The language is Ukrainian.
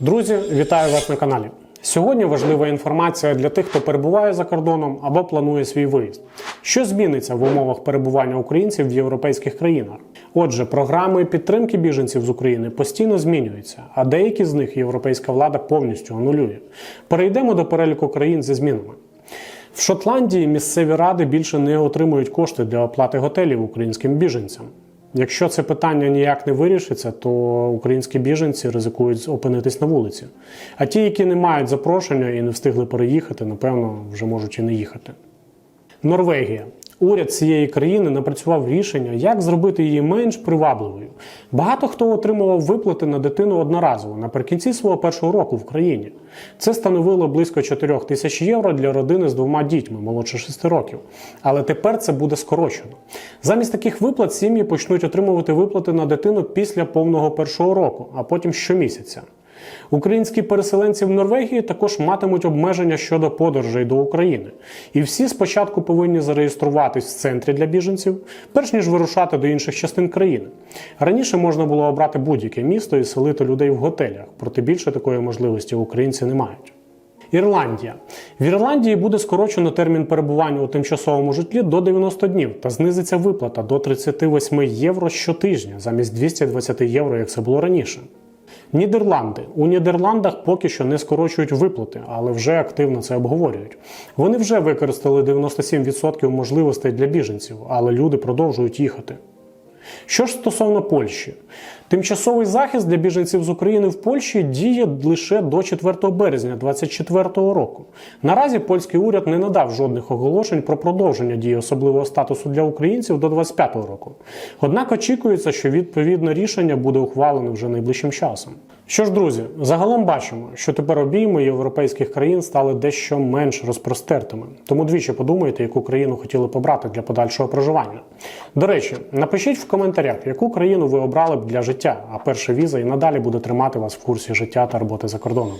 Друзі, вітаю вас на каналі. Сьогодні важлива інформація для тих, хто перебуває за кордоном або планує свій виїзд. Що зміниться в умовах перебування українців в європейських країнах? Отже, програми підтримки біженців з України постійно змінюються, а деякі з них європейська влада повністю анулює. Перейдемо до переліку країн зі змінами. В Шотландії місцеві ради більше не отримують кошти для оплати готелів українським біженцям. Якщо це питання ніяк не вирішиться, то українські біженці ризикують опинитись на вулиці. А ті, які не мають запрошення і не встигли переїхати, напевно, вже можуть і не їхати. Норвегія. Уряд цієї країни напрацював рішення, як зробити її менш привабливою. Багато хто отримував виплати на дитину одноразово наприкінці свого першого року в країні. Це становило близько 4 тисяч євро для родини з двома дітьми молодше 6 років. Але тепер це буде скорочено. Замість таких виплат сім'ї почнуть отримувати виплати на дитину після повного першого року, а потім щомісяця. Українські переселенці в Норвегії також матимуть обмеження щодо подорожей до України. І всі спочатку повинні зареєструватись в центрі для біженців, перш ніж вирушати до інших частин країни. Раніше можна було обрати будь-яке місто і селити людей в готелях, проте більше такої можливості українці не мають. Ірландія в Ірландії буде скорочено термін перебування у тимчасовому житлі до 90 днів та знизиться виплата до 38 євро щотижня замість 220 євро, як це було раніше. Нідерланди у Нідерландах поки що не скорочують виплати, але вже активно це обговорюють. Вони вже використали 97% можливостей для біженців, але люди продовжують їхати. Що ж стосовно Польщі, тимчасовий захист для біженців з України в Польщі діє лише до 4 березня 2024 року. Наразі польський уряд не надав жодних оголошень про продовження дії особливого статусу для українців до 2025 року. Однак очікується, що відповідне рішення буде ухвалене вже найближчим часом. Що ж, друзі, загалом бачимо, що тепер обійми європейських країн стали дещо менш розпростертими. Тому двічі подумайте, яку країну хотіли побрати для подальшого проживання. До речі, напишіть в коментарях, яку країну ви обрали б для життя, а перша віза і надалі буде тримати вас в курсі життя та роботи за кордоном.